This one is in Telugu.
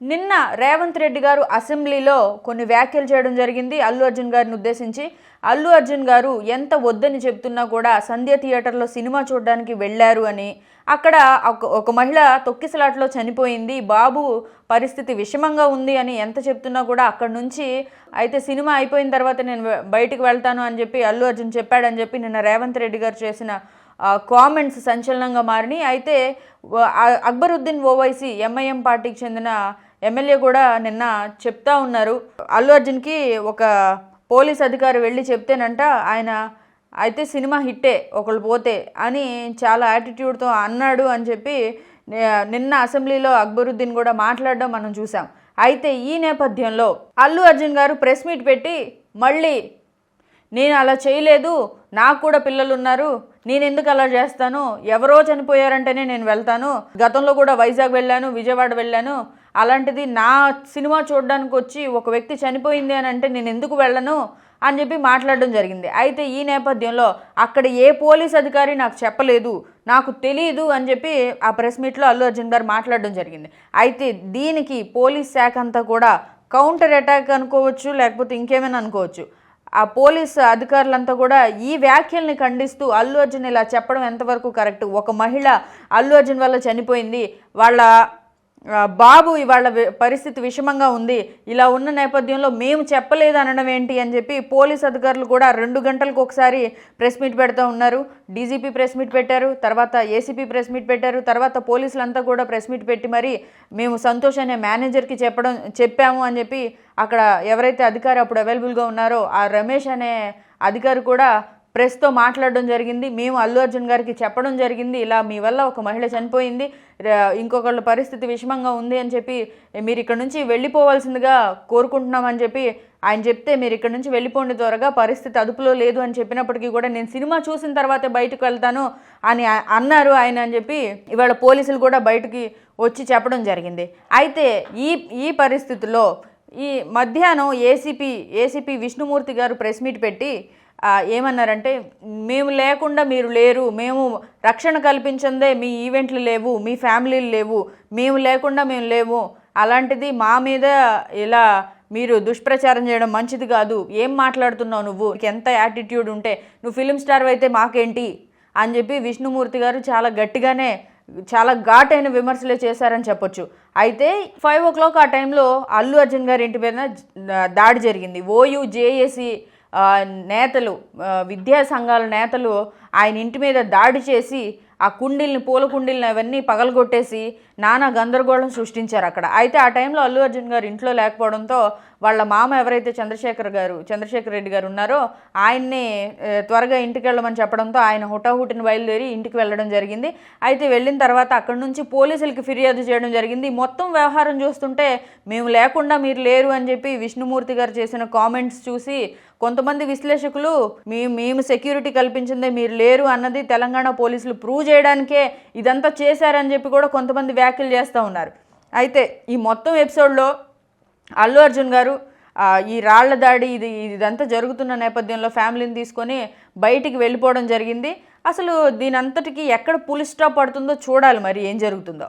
నిన్న రేవంత్ రెడ్డి గారు అసెంబ్లీలో కొన్ని వ్యాఖ్యలు చేయడం జరిగింది. అల్లు అర్జున్ గారిని ఉద్దేశించి అల్లు అర్జున్ గారు ఎంత వద్దని చెప్తున్నా కూడా సంధ్య థియేటర్లో సినిమా చూడడానికి వెళ్ళారు అని. అక్కడ ఒక- ఒక మహిళ తొక్కిసలాట్లో చనిపోయింది. బాబు పరిస్థితి విషమంగా ఉంది అని ఎంత చెప్తున్నా కూడా అక్కడ నుంచి అయితే సినిమా అయిపోయిన తర్వాత నేను బయటికి వెళ్తాను అని చెప్పి అల్లు అర్జున్ చెప్పాడని చెప్పి నిన్న రేవంత్ రెడ్డి గారు చేసిన కామెంట్స్ సంచలనంగా మారినాయి. అయితే అక్బరుద్దీన్ ఓవైసీ ఎంఐఎం పార్టీకి చెందిన ఎమ్మెల్యే కూడా నిన్న చెప్తా ఉన్నారు. అల్లు అర్జున్కి ఒక పోలీస్ అధికారి వెళ్ళి చెప్తేనంట ఆయన అయితే సినిమా హిట్టే ఒకళ్ళు పోతే అని చాలా యాటిట్యూడ్తో అన్నాడు అని చెప్పి నిన్న అసెంబ్లీలో అక్బరుద్దీన్ కూడా మాట్లాడడం మనం చూసాం. అయితే ఈ నేపథ్యంలో అల్లు అర్జున్ గారు ప్రెస్ మీట్ పెట్టి మళ్ళీ నేను అలా చేయలేదు నాకు కూడా పిల్లలు ఉన్నారు నేను ఎందుకు అలా చేస్తాను ఎవరో చనిపోయారంటేనే నేను వెళ్తాను. గతంలో కూడా వైజాగ్ వెళ్ళాను విజయవాడ వెళ్ళాను అలాంటిది నా సినిమా చూడడానికి వచ్చి ఒక వ్యక్తి చనిపోయింది అని అంటే నేను ఎందుకు వెళ్ళను అని చెప్పి మాట్లాడడం జరిగింది. అయితే ఈ నేపథ్యంలో అక్కడ ఏ పోలీస్ అధికారి నాకు చెప్పలేదు నాకు తెలియదు అని చెప్పి ఆ ప్రెస్ మీట్లో అల్లు అర్జున్ గారు మాట్లాడడం జరిగింది. అయితే దీనికి పోలీస్ శాఖ అంతా కూడా కౌంటర్ అటాక్ అనుకోవచ్చు లేకపోతే ఇంకేమైనా అనుకోవచ్చు. ఆ పోలీస్ అధికారులంతా కూడా ఈ వ్యాఖ్యల్ని ఖండిస్తూ అల్లు అర్జున్ ఇలా చెప్పడం ఎంతవరకు కరెక్ట్? ఒక మహిళ అల్లు అర్జున్ వల్ల చనిపోయింది వాళ్ళ బాబు ఇవాళ పరిస్థితి విషమంగా ఉంది. ఇలా ఉన్న నేపథ్యంలో మేము చెప్పలేదు అనడం ఏంటి అని చెప్పి పోలీస్ అధికారులు కూడా రెండు గంటలకు ఒకసారి ప్రెస్ మీట్ పెడతా ఉన్నారు. డీజీపీ ప్రెస్ మీట్ పెట్టారు తర్వాత ఏసీపీ ప్రెస్ మీట్ పెట్టారు తర్వాత పోలీసులంతా కూడా ప్రెస్ మీట్ పెట్టి మరి మేము సంతోష్ అనే మేనేజర్కి చెప్పడం చెప్పాము అని చెప్పి అక్కడ ఎవరైతే అధికారి అప్పుడు అవైలబుల్గా ఉన్నారో ఆ రమేష్ అనే అధికారి కూడా ప్రెస్తో మాట్లాడడం జరిగింది. మేము అల్లు అర్జున్ గారికి చెప్పడం జరిగింది. ఇలా మీ వల్ల ఒక మహిళ చనిపోయింది. ఇంకొకళ్ళ పరిస్థితి విషమంగా ఉంది అని చెప్పి మీరు ఇక్కడ నుంచి వెళ్ళిపోవాల్సిందిగా కోరుకుంటున్నామని చెప్పి ఆయన చెప్తే మీరు ఇక్కడ నుంచి వెళ్ళిపోండి త్వరగా పరిస్థితి అదుపులో లేదు అని చెప్పినప్పటికీ కూడా నేను సినిమా చూసిన తర్వాతే బయటకు వెళ్తాను అని అన్నారు ఆయన అని చెప్పి ఇవాళ పోలీసులు కూడా బయటికి వచ్చి చెప్పడం జరిగింది. అయితే ఈ ఈ పరిస్థితుల్లో ఈ మధ్యాహ్నం ఏసీపీ ఏసీపీ విష్ణుమూర్తి గారు ప్రెస్ మీట్ పెట్టి ఏమన్నారంటే మేము లేకుండా మీరు లేరు. మేము రక్షణ కల్పించిందే. మీ ఈవెంట్లు లేవు. మీ ఫ్యామిలీలు లేవు. మేము లేకుండా మేము లేవు అలాంటిది మా మీద ఇలా మీరు దుష్ప్రచారం చేయడం మంచిది కాదు. ఏం మాట్లాడుతున్నావు నువ్వు? ఎంత యాటిట్యూడ్ ఉంటే నువ్వు ఫిలిం స్టార్ అయితే మాకేంటి? అని చెప్పి విష్ణుమూర్తి గారు చాలా గట్టిగానే చాలా ఘాటైన విమర్శలే చేశారని చెప్పొచ్చు. అయితే ఫైవ్ ఓ క్లాక్ ఆ టైంలో అల్లు అర్జున్ గారి ఇంటి మీద దాడి జరిగింది. ఓయూ జేఏసీ నేతలు విద్యా సంఘాల నేతలు ఆయన ఇంటి మీద దాడి చేసి ఆ కుండీల్ని పూల కుండీలను అవన్నీ పగలగొట్టేసి నానా గందరగోళం సృష్టించారు అక్కడ. అయితే ఆ టైంలో అల్లు అర్జున్ గారు ఇంట్లో లేకపోవడంతో వాళ్ళ మామ ఎవరైతే చంద్రశేఖర్ గారు చంద్రశేఖర్ రెడ్డి గారు ఉన్నారో ఆయన్ని త్వరగా ఇంటికి వెళ్ళమని చెప్పడంతో ఆయన హుటాహుటిని బయలుదేరి ఇంటికి వెళ్ళడం జరిగింది. అయితే వెళ్ళిన తర్వాత అక్కడి నుంచి పోలీసులకి ఫిర్యాదు చేయడం జరిగింది. మొత్తం వ్యవహారం చూస్తుంటే మేము లేకుండా మీరు లేరు అని చెప్పి విష్ణుమూర్తి గారు చేసిన కామెంట్స్ చూసి కొంతమంది విశ్లేషకులు మేము మేము సెక్యూరిటీ కల్పించిందే మీరు లేరు అన్నది తెలంగాణ పోలీసులు ప్రూవ్ చేయడానికే ఇదంతా చేశారని చెప్పి కూడా కొంతమంది వ్యాఖ్యలు చేస్తూ ఉన్నారు. అయితే ఈ మొత్తం ఎపిసోడ్లో అల్లు అర్జున్ గారు ఈ రాళ్ళ దాడి ఇది ఇదంతా జరుగుతున్న నేపథ్యంలో ఫ్యామిలీని తీసుకొని బయటికి వెళ్ళిపోవడం జరిగింది. అసలు దీని అంతటికి ఎక్కడ పులి స్టాప్ పడుతుందో చూడాలి మరి ఏం జరుగుతుందో.